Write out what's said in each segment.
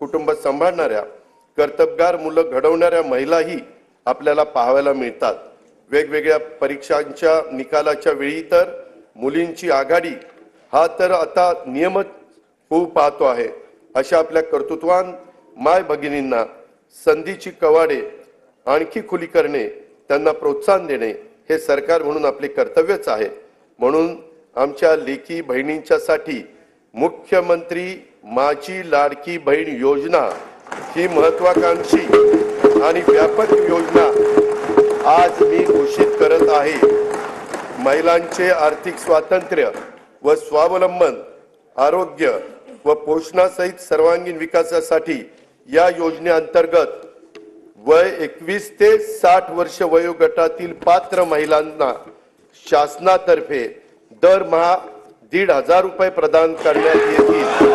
कुटुंब सांभाळणाऱ्या कर्तबगार मुलं घडवणाऱ्या महिलाही आपल्याला पाहायला मिळतात. वेगवेगळ्या परीक्षांच्या निकालाच्या वेळी तर मुलींची आघाडी हा तर आता नियमच होऊ पाहतो आहे. अशा आपल्या कर्तृत्वान माय भगिनींना संधीची कवाडे आणखी खुली करणे त्यांना प्रोत्साहन देणे हे सरकार म्हणून आपले कर्तव्यच आहे. म्हणून आमच्या लेखी बहिणींच्यासाठी मुख्यमंत्री माझी लाडकी बहीण योजना ही महत्वाकांक्षी आणि व्यापक योजना आज मी घोषित करत आहे. महिलांचे आर्थिक स्वातंत्र्य व स्वावलंबन आरोग्य व पोषणासहित सर्वांगीण विकासासाठी या योजनेअंतर्गत वय एकवीस ते साठ वर्ष वयोगटातील पात्र महिलांना शासनातर्फे दरमहा दीड हजार रुपये प्रदान करण्यात येतील.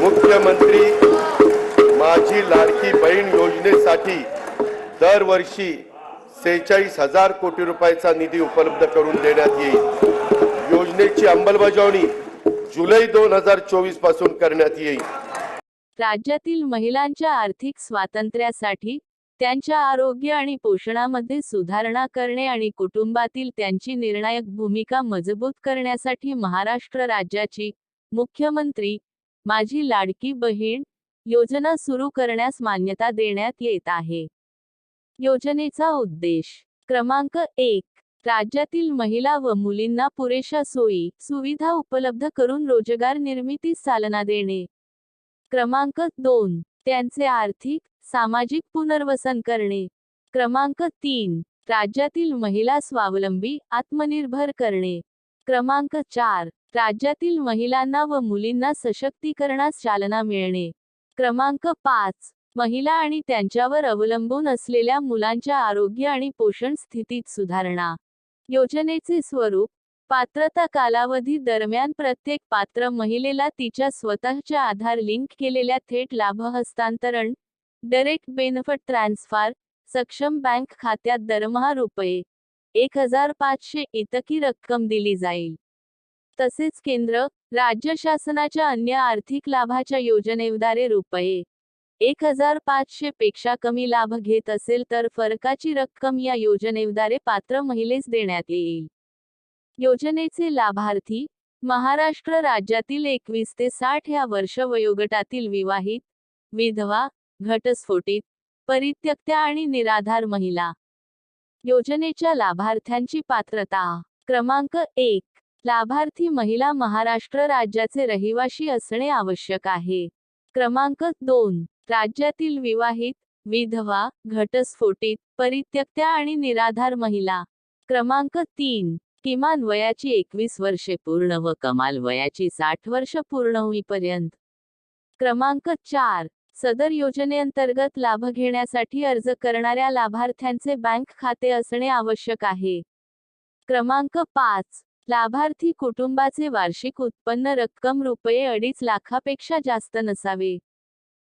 मुख्यमंत्री माझी लाडकी बहीण योजनेसाठी दरवर्षी सेहेचाळीस हजार कोटी रुपयाचा निधी उपलब्ध करून देण्यात येईल. योजनेची अंमलबजावणी जुलै दोन हजार चोवीसपासून करण्यात येईल. राज्यातील महिलांच्या आर्थिक स्वातंत्र्यासाठी त्यांच्या आरोग्य आणि पोषणामध्ये सुधारणा करणे आणि कुटुंबातील त्यांची निर्णायक भूमिका मजबूत करण्यासाठी महाराष्ट्र राज्याची मुख्यमंत्री माझी लाडकी बहीण योजना सुरू करण्यास मान्यता देण्यात येत आहे. योजनेचा उद्देश क्रमांक एक राज्यातील महिला व मुलींना पुरेशा सोयी सुविधा उपलब्ध करून रोजगार निर्मितीस चालना देणे. क्रमांक दोन त्यांचे आर्थिक सामाजिक पुनर्वसन करणे. क्रमांक तीन. राज्यातील महिला स्वावलंबी आत्मनिर्भर करणे. क्रमांक चार. राज्यातील महिलांना व मुलींना सशक्तीकरणास चालना मिळणे. क्रमांक पाच. महिला आणि त्यांच्यावर अवलंबून असलेल्या मुलांच्या आरोग्य आणि पोषण स्थितीत सुधारणा. योजनेचे स्वरूप. पात्रता कालावधी दरम्यान प्रत्येक पात्र महिलेला तिच्या स्वतःच्या आधार लिंक केलेल्या थेट लाभ हस्तांतरण डायरेक्ट बेनिफिट ट्रान्सफर सक्षम बँक खात्यात दरमहा रुपये एक हजार पाचशे इतकी रक्कम दिली जाईल. तसेच केंद्र राज्य शासनाच्या अन्य आर्थिक लाभाच्या योजनेद्वारे रुपये एक हजार पाचशे पेक्षा कमी लाभ घेत असेल तर फरकाची रक्कम या योजनेद्वारे पात्र महिलेस देण्यात येईल. योजनेचे लाभार्थी महाराष्ट्र राज्यातील एकवीस ते साठ या वर्ष वयोगटातील विवाहित विधवा घटस्फोटित परित्यक्त्या आणि निराधार महिला. योजनेच्या लाभार्थ्यांची पात्रता. क्रमांक एक. लाभार्थी महिला महाराष्ट्र राज्याचे रहिवाशी असणे आवश्यक आहे. क्रमांक दोन. राज्यातील विवाहित विधवा घटस्फोटित परित्यक्त्या आणि निराधार महिला. क्रमांक तीन. किमान वयाची एकवीस वर्षे पूर्ण व कमाल वयाची साठ वर्ष पूर्ण होईपर्यंत. क्रमांक चार. सदर योजनेअंतर्गत लाभ घेण्यासाठी अर्ज करणाऱ्या लाभार्थ्यांचे बँक खाते असणे आवश्यक आहे. क्रमांक पाच. लाभार्थी कुटुंबाचे वार्षिक उत्पन्न रक्कम रुपये अडीच लाखापेक्षा जास्त नसावे.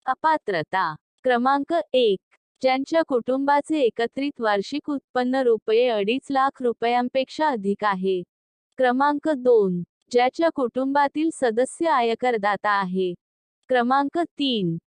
अपात्रता. क्रमांक एक. ज्यांच्या कुटुंबाचे एकत्रित वार्षिक उत्पन्न रुपये अडीच लाख रुपयांपेक्षा अधिक आहे. क्रमांक दोन. ज्याच्या कुटुंबातील सदस्य आयकरदाता आहे. क्रमांक तीन.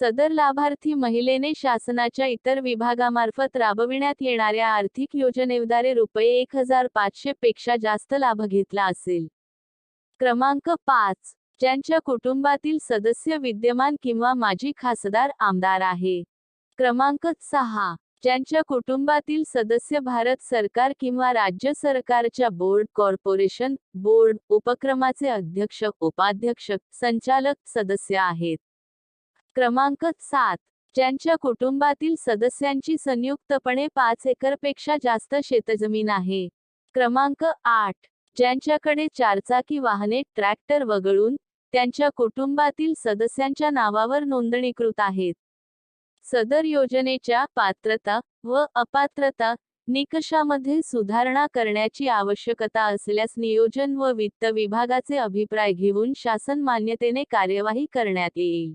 सदर लाभार्थी महिलेने शासनाच्या इतर विभागामार्फत राबविण्यात येणाऱ्या आर्थिक योजनेद्वारे रुपये एक हजार पाचशे पेक्षा जास्त लाभ घेतला असेल. क्रमांक पाच. ज्यांच्या कुटुंबातील सदस्य विद्यमान किंवा माजी खासदार आमदार आहे. क्रमांक सहा. ज्यांच्या कुटुंबातील सदस्य भारत सरकार किंवा राज्य सरकारच्या बोर्ड कॉर्पोरेशन बोर्ड उपक्रमाचे अध्यक्ष उपाध्यक्ष संचालक सदस्य आहेत. क्रमांक सात. ज्यांच्या कुटुंबातील सदस्यांची संयुक्तपणे पाच एकरपेक्षा जास्त शेतजमीन आहे. क्रमांक आठ. ज्यांच्याकडे चारचाकी वाहने ट्रॅक्टर वगळून त्यांच्या कुटुंबातील सदस्यांच्या नावावर नोंदणीकृत आहेत. सदर योजनेच्या पात्रता व अपात्रता निकषामध्ये सुधारणा करण्याची आवश्यकता असल्यास नियोजन व वित्त विभागाचे अभिप्राय घेऊन शासन मान्यतेने कार्यवाही करण्यात येईल.